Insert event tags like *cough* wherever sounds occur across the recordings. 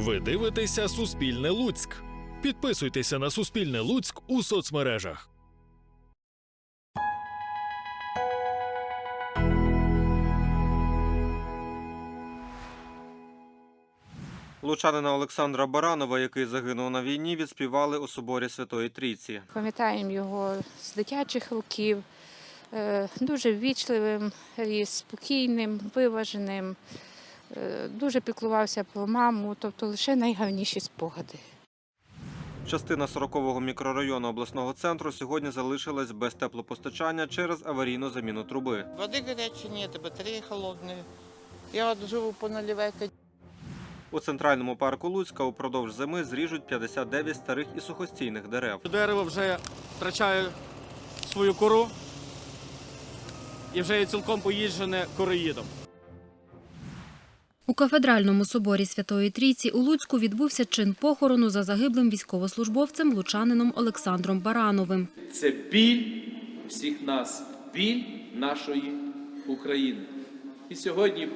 Ви дивитеся Суспільне Луцьк. Підписуйтеся на Суспільне Луцьк у соцмережах. Лучанина Олександра Баранова, який загинув на війні, відспівали у соборі Святої Трійці. Пам'ятаємо його з дитячих років. Е, Дуже ввічливим, ріс, спокійним, виваженим. Е, Дуже піклувався про маму, тобто лише найгарніші спогади. Частина 40-го мікрорайону обласного центру сьогодні залишилась без теплопостачання через аварійну заміну труби. Воды горячей нет, и батареи холодные. Я вот живу по Наливайке. У центральному парку Луцька упродовж зими зріжуть 59 старих і сухостійних дерев. Дерево вже втрачає свою кору і вже є цілком поїжджене короїдом. У кафедральному соборі Святої Трійці у Луцьку відбувся чин похорону за загиблим військовослужбовцем лучанином Олександром Барановим. Це біль всіх нас, біль нашої України. І сьогодні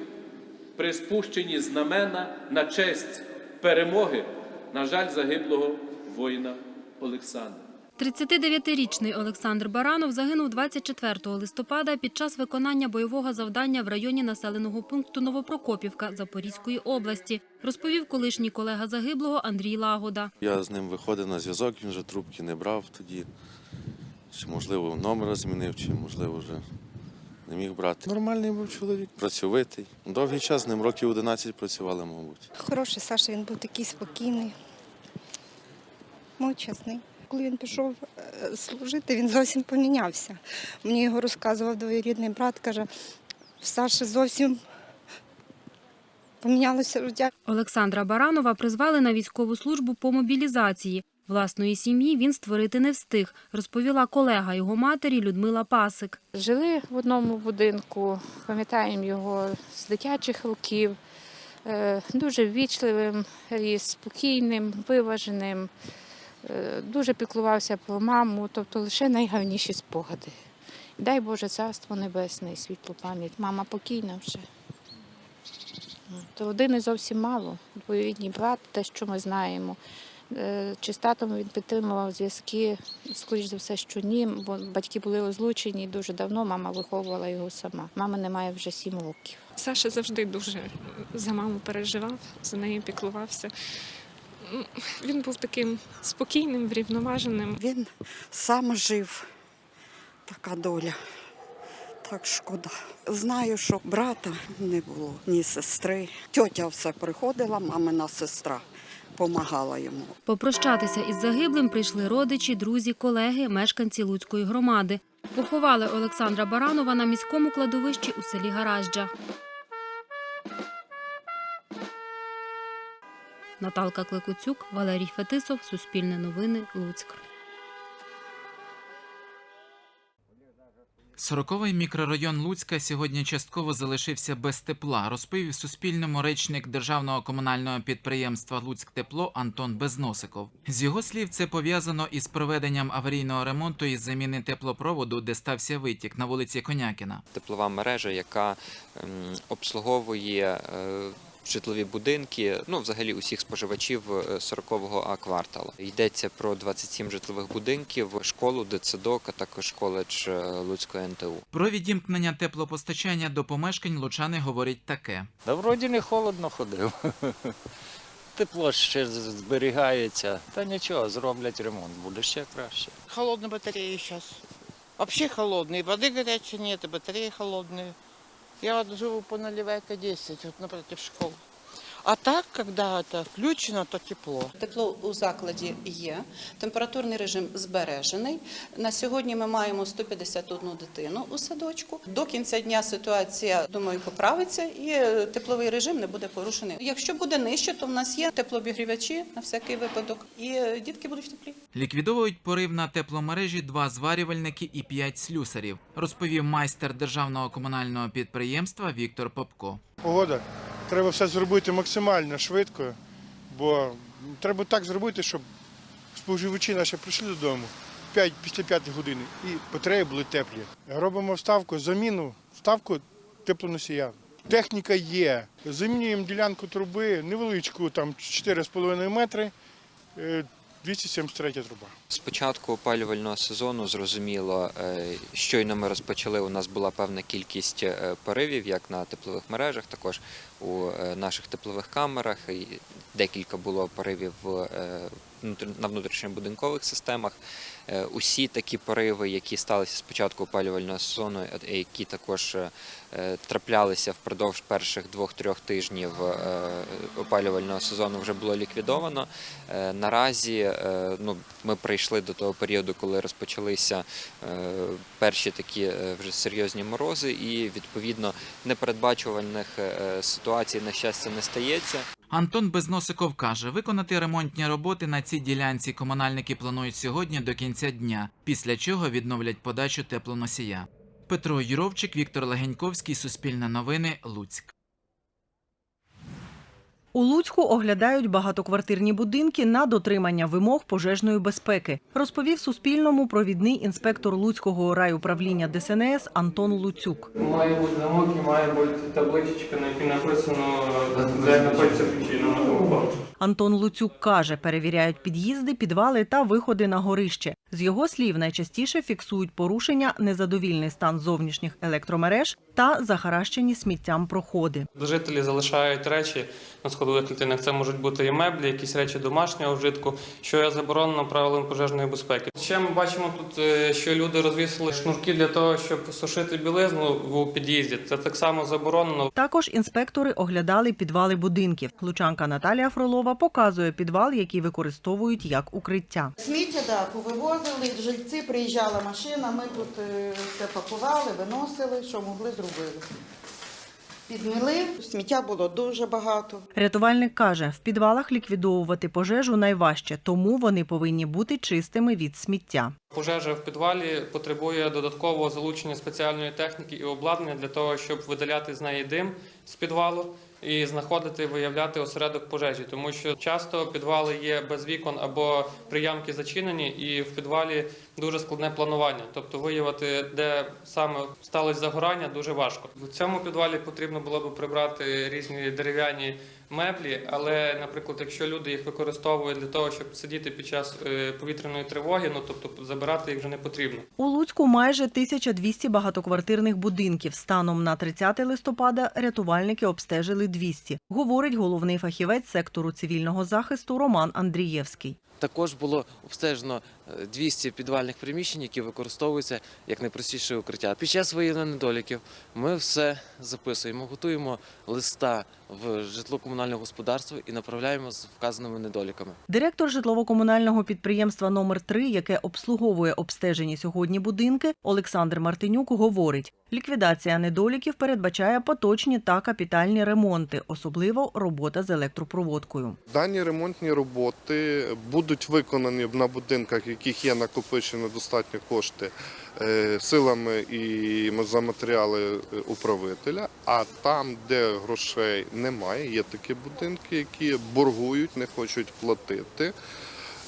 при спущенні знамена на честь перемоги, на жаль, загиблого воїна Олександра. 39-річний Олександр Баранов загинув 24 листопада під час виконання бойового завдання в районі населеного пункту Новопрокопівка Запорізької області, розповів колишній колега загиблого Андрій Лагода. Я з ним виходив на зв'язок, він вже трубки не брав тоді. Чи, можливо, номер змінив, чи, можливо, вже не міг брати. Нормальний був чоловік, працьовитий. Довгий час з ним років 11 працювали, мабуть. Хороший Саша, він був такий спокійний, мовчасний. Коли він пішов е, служити, він зовсім помінявся. Мені його розказував двоюрідний брат, каже, в Саші зовсім помінялося життя. Олександра Баранова призвали на військову службу по мобілізації. Власної сім'ї він створити не встиг, розповіла колега його матері Людмила Пасик. Жили в одному будинку, пам'ятаємо його з дитячих років. Е, Дуже ввічливим, ріс, спокійним, виваженим. Е, Дуже піклувався про маму, тобто лише найгарніші спогади. Дай Боже царство небесне і світлу пам'ять. Мама покійна вже. То родини зовсім мало. Двоюрідний брат, те, що ми знаємо. Е, Чи з татом він підтримував зв'язки, скоріш за все, що ні, бо батьки були розлучені дуже давно, мама виховувала його сама. Мами немає вже сім років. Саша завжди дуже за маму переживав, за нею піклувався. Він був таким спокійним, врівноваженим. Він сам жив, така доля. Так шкода. Знаю, що брата не було, ні сестри. Тьотя все приходила, мамина сестра допомагала йому. Попрощатися із загиблим прийшли родичі, друзі, колеги, мешканці Луцької громади. Поховали Олександра Баранова на міському кладовищі у селі Гаражджа. Наталка Клекуцюк, Валерій Фетисов, Суспільне новини, Луцьк. Сороковий мікрорайон Луцька сьогодні частково залишився без тепла, розповів Суспільному речник державного комунального підприємства Луцьктепло Антон Безносиков. З його слів, це пов'язано із проведенням аварійного ремонту із заміни теплопроводу, де стався витік на вулиці Конякіна. теплова мережа, яка ем, обслуговує е, житлові будинки, ну взагалі усіх споживачів е, 40-го А кварталу. Йдеться про 27 житлових будинків, школу, дитсадок, а також коледж е, Луцької НТУ. Про відімкнення теплопостачання до помешкань лучани говорять таке. Та вроді не холодно ходив. Тепло ще зберігається. Та нічого, зроблять ремонт, буде ще краще. Холодные батареи сейчас. Вообще холодные. Воды горячей нет, и батареи холодные. Я от живу по Наливайке 10, вот напротив школы. А так, когда это включено, то тепло. Тепло у закладі є, температурний режим збережений. На сьогодні ми маємо 151 дитину у садочку. До кінця дня ситуація, думаю, поправиться і е, тепловий режим не буде порушений. Якщо буде нижче, то в нас є теплообігрівачі на всякий випадок, і е, дітки будуть в теплі. Ліквідовують порив на тепломережі два зварювальники і п'ять слюсарів, розповів майстер державного комунального підприємства Віктор Попко. Погода. Треба все зробити максимально швидко, бо треба так зробити, щоб споживачі наші прийшли додому 5, після 5 години і потреби були теплі. Робимо вставку, заміну, вставку теплоносія. Техніка є. Замінюємо ділянку труби, невеличку, там 4,5 метри, е, 273 труба. З початку опалювального сезону зрозуміло, е, щойно ми розпочали. У нас була певна кількість е, поривів, як на теплових мережах, також у е, наших теплових камерах. Декілька було поривів на внутрішньобудинкових системах. Е, Усі такі пориви, які сталися з початку опалювального сезону, е, які також е, траплялися впродовж перших двох-трьох тижнів опалювального сезону, вже було ліквідовано. Наразі ну, ми прийшли до того періоду, коли розпочалися перші такі вже серйозні морози, і відповідно непередбачуваних е, ситуацій, на щастя, не стається. Антон Безносиков каже, виконати ремонтні роботи на цій ділянці комунальники планують сьогодні до кінця дня, після чого відновлять подачу теплоносія. Петро Юровчик, Віктор Легеньковський, Суспільне новини, Луцьк. У Луцьку оглядають багатоквартирні будинки на дотримання вимог пожежної безпеки, розповів Суспільному провідний інспектор Луцького райуправління ДСНС Антон Луцюк. Має бути замок і має бути табличечка, на якій написано, де знаходиться причина на. Антон Луцюк каже, перевіряють під'їзди, підвали та виходи на горище. З його слів, найчастіше фіксують порушення, незадовільний стан зовнішніх електромереж та захаращені сміттям проходи. Жителі залишають речі на сходових клітинах. Це можуть бути і меблі, якісь речі домашнього вжитку, що є заборонено правилами пожежної безпеки. Ще ми бачимо тут, е, що люди розвісили шнурки для того, щоб сушити білизну у під'їзді. Це так само заборонено. Також інспектори оглядали підвали будинків. Лучанка Наталія Фролова показує підвал, який використовують як укриття. Сміття да, повивозили, жильці приїжджала машина, ми тут е, все пакували, виносили, що могли зробили. Підміли, сміття було дуже багато. Рятувальник каже, в підвалах ліквідовувати пожежу найважче, тому вони повинні бути чистими від сміття. Пожежа в підвалі потребує додаткового залучення спеціальної техніки і обладнання для того, щоб видаляти з неї дим з підвалу і знаходити, виявляти осередок пожежі, тому що часто підвали є без вікон або приямки зачинені, і в підвалі дуже складне планування. Тобто виявити, де саме сталося загорання, дуже важко. В цьому підвалі потрібно було б прибрати різні дерев'яні меблі, але, наприклад, якщо люди їх використовують для того, щоб сидіти під час е, повітряної тривоги, ну тобто забирати їх вже не потрібно. У Луцьку майже 1200 багатоквартирних будинків. Станом на 30 листопада рятувальники обстежили 200, говорить головний фахівець сектору цивільного захисту Роман Андрієвський. Також було обстежено 200 підвальних приміщень, які використовуються як найпростіше укриття. Під час виявлення недоліків ми все записуємо, готуємо листа в житлово-комунальне господарство і направляємо з вказаними недоліками. Директор житлово-комунального підприємства номер 3 яке обслуговує обстежені сьогодні будинки, Олександр Мартинюк говорить, ліквідація недоліків передбачає поточні та капітальні ремонти, особливо робота з електропроводкою. Дані ремонтні роботи будуть виконані на будинках, яких є накопичено достатньо кошти е, силами і за матеріали е, управителя. А там, де грошей немає, є такі будинки, які боргують, не хочуть платити.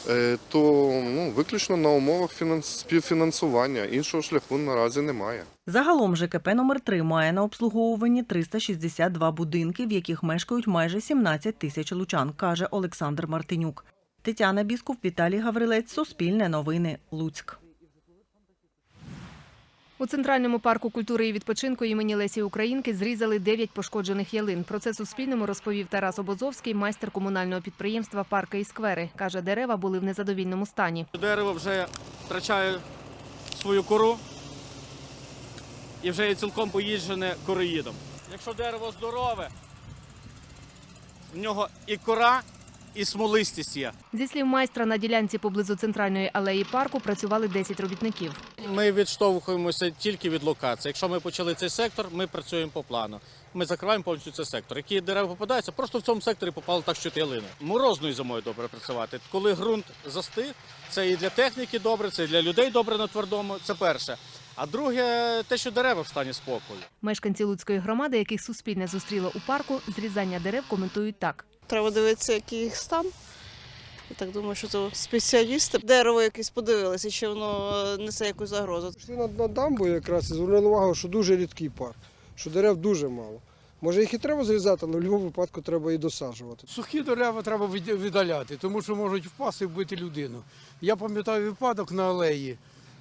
е, То ну, виключно на умовах фінанс- співфінансування іншого шляху наразі немає. Загалом ЖКП номер 3 має на обслуговуванні 362 будинки, в яких мешкають майже 17 тисяч лучан, каже Олександр Мартинюк. Тетяна Біскуп, Віталій Гаврилець, Суспільне новини, Луцьк. У Центральному парку культури і відпочинку імені Лесі Українки зрізали 9 пошкоджених ялин. Про це Суспільному розповів Тарас Обозовський, майстер комунального підприємства «Парки і сквери». Каже, дерева були в незадовільному стані. Дерево вже втрачає свою кору і вже є цілком поїжджене короїдом. Якщо дерево здорове, в нього і кора, і смолистість є. Зі слів майстра, на ділянці поблизу центральної алеї парку працювали 10 робітників. Ми відштовхуємося тільки від локації. Якщо ми почали цей сектор, ми працюємо по плану. Ми закриваємо повністю цей сектор. Які дерева попадаються, просто в цьому секторі попало так, що ялини. Морозною зимою добре працювати. Коли ґрунт застиг, це і для техніки добре, це і для людей добре на твердому. Це перше. А друге, те, що дерева в стані спокою. Мешканці Луцької громади, яких Суспільне зустріло у парку, зрізання дерев коментують так. Треба дивитися, який їх стан. Я так думаю, що це спеціалісти. Дерево якесь подивилися, чи воно несе якусь загрозу. Пішли на, на дамбу якраз і звернули увагу, що дуже рідкий парк, що дерев дуже мало. Може їх і треба зрізати, але в будь-якому випадку треба і досаджувати. Сухі дерева треба від- видаляти, тому що можуть впасти і вбити людину. Я пам'ятаю випадок на алеї,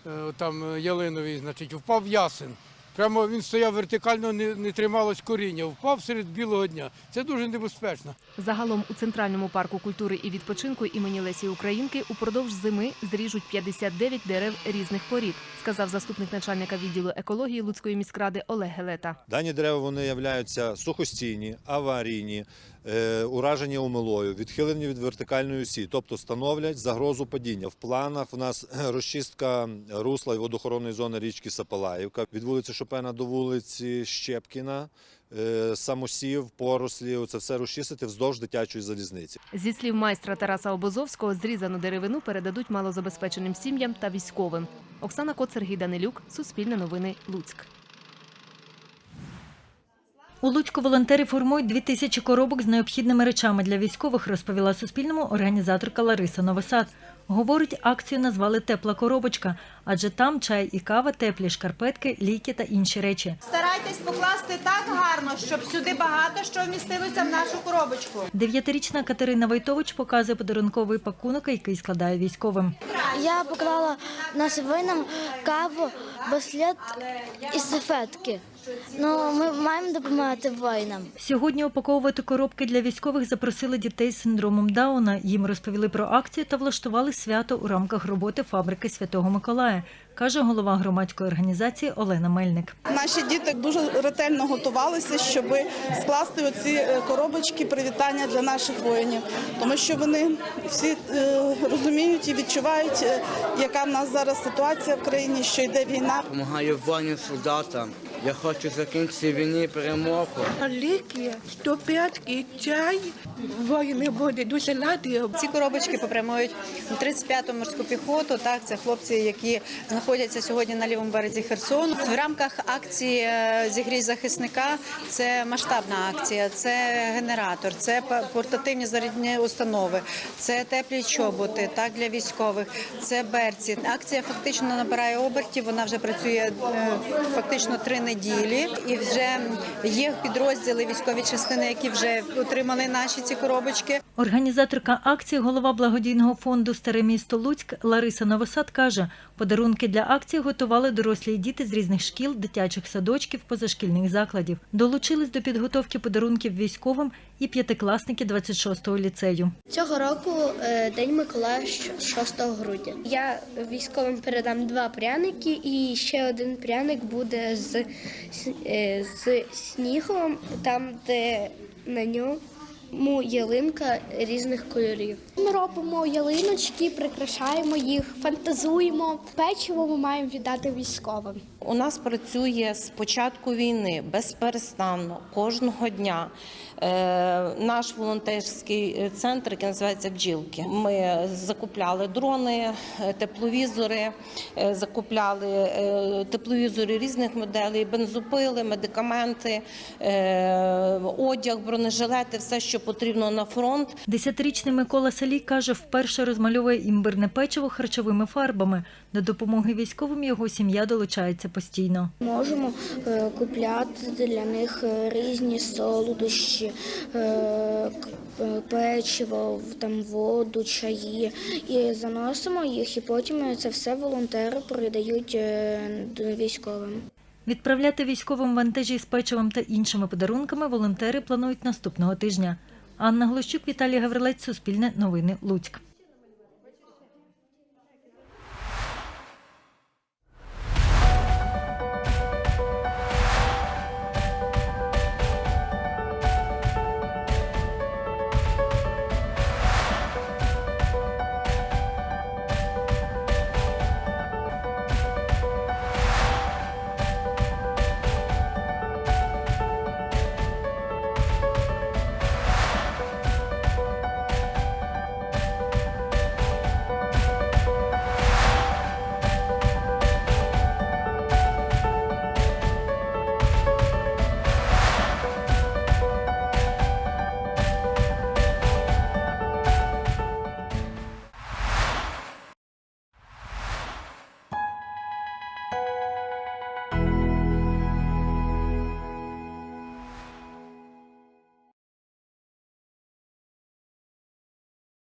е, там е, ялиновій, значить, впав ясен. Прямо він стояв вертикально, не, не трималось коріння, впав серед білого дня. Це дуже небезпечно. Загалом у Центральному парку культури і відпочинку імені Лесі Українки упродовж зими зріжуть 59 дерев різних порід, сказав заступник начальника відділу екології Луцької міськради Олег Гелета. Дані дерева вони являються сухостійні, аварійні, е, уражені омилою, відхилені від вертикальної осі, тобто становлять загрозу падіння. В планах в нас *clears throat* розчистка русла і водохоронної зони річки Сапалаївка від вулиці Шопена до вулиці Щепкіна. е, Самосів, порослі, це все розчистити вздовж дитячої залізниці. Зі слів майстра Тараса Обозовського, зрізану деревину передадуть малозабезпеченим сім'ям та військовим. Оксана Кот, Сергій Данилюк, Суспільне новини, Луцьк. У Луцьку волонтери формують дві тисячі коробок з необхідними речами для військових, розповіла Суспільному організаторка Лариса Новосад. Говорить, акцію назвали Тепла коробочка, адже там чай і кава, теплі шкарпетки, ліки та інші речі. Старайтесь покласти так гарно, щоб сюди багато що вмістилося в нашу коробочку. Дев'ятирічна Катерина Войтович показує подарунковий пакунок, який складає військовим. Я поклала нашим воїнам каву, браслет і сифетки. Ну, ми маємо допомагати воїнам. Сьогодні упаковувати коробки для військових запросили дітей з синдромом Дауна. Їм розповіли про акцію та влаштували свято у рамках роботи фабрики Святого Миколая, каже голова громадської організації Олена Мельник. Наші діти дуже ретельно готувалися, щоб скласти оці е, коробочки привітання для наших воїнів, тому що вони всі е, розуміють і відчувають, е, яка в нас зараз ситуація в країні, що йде війна. Допомагаю воїнам солдатам. Я хочу закінчити війні перемогу. Ліки, стопятки, чай. Воїни будуть дуже раді. Ці коробочки попрямують на 35-ту морську піхоту. Так, це хлопці, які знаходяться сьогодні на лівому березі Херсону. В рамках акції е, «Зігрій захисника це масштабна акція, це генератор, це портативні зарядні установи, це теплі чоботи, так для військових, це берці. Акція фактично набирає обертів. Вона вже працює е, фактично три неділі, і вже є підрозділи військові частини, які вже отримали наші ці коробочки. Організаторка акції, голова благодійного фонду Старе місто Луцьк Лариса Новосад каже, подарунки для акції готували дорослі і діти з різних шкіл, дитячих садочків, позашкільних закладів. Долучились до підготовки подарунків військовим і п'ятикласники 26-го ліцею. Цього року е, День Миколая 6 грудня. Я військовим передам два пряники, і ще один пряник буде з, е, з снігом, там, де на ньому ялинка різних кольорів. Ми робимо ялиночки, прикрашаємо їх, фантазуємо. Печиво ми маємо віддати військовим. У нас працює з початку війни безперестанно кожного дня. Е, наш волонтерський центр, який називається Бджілки. Ми закупляли дрони, е, тепловізори, е, закупляли тепловізори різних моделей, бензопили, медикаменти, одяг, бронежилети, все, що потрібно на фронт. Десятирічний Микола Салій каже, вперше розмальовує імбирне печиво харчовими фарбами. До допомоги військовим його сім'я долучається постійно. Можемо е, купляти для них е, різні солодощі, е, печиво, там воду, чаї. І заносимо їх, і потім це все волонтери передають військовим. Відправляти військовим вантажі з печивом та іншими подарунками волонтери планують наступного тижня. Анна Глощук, Віталій Гаврилець, Суспільне новини, Луцьк.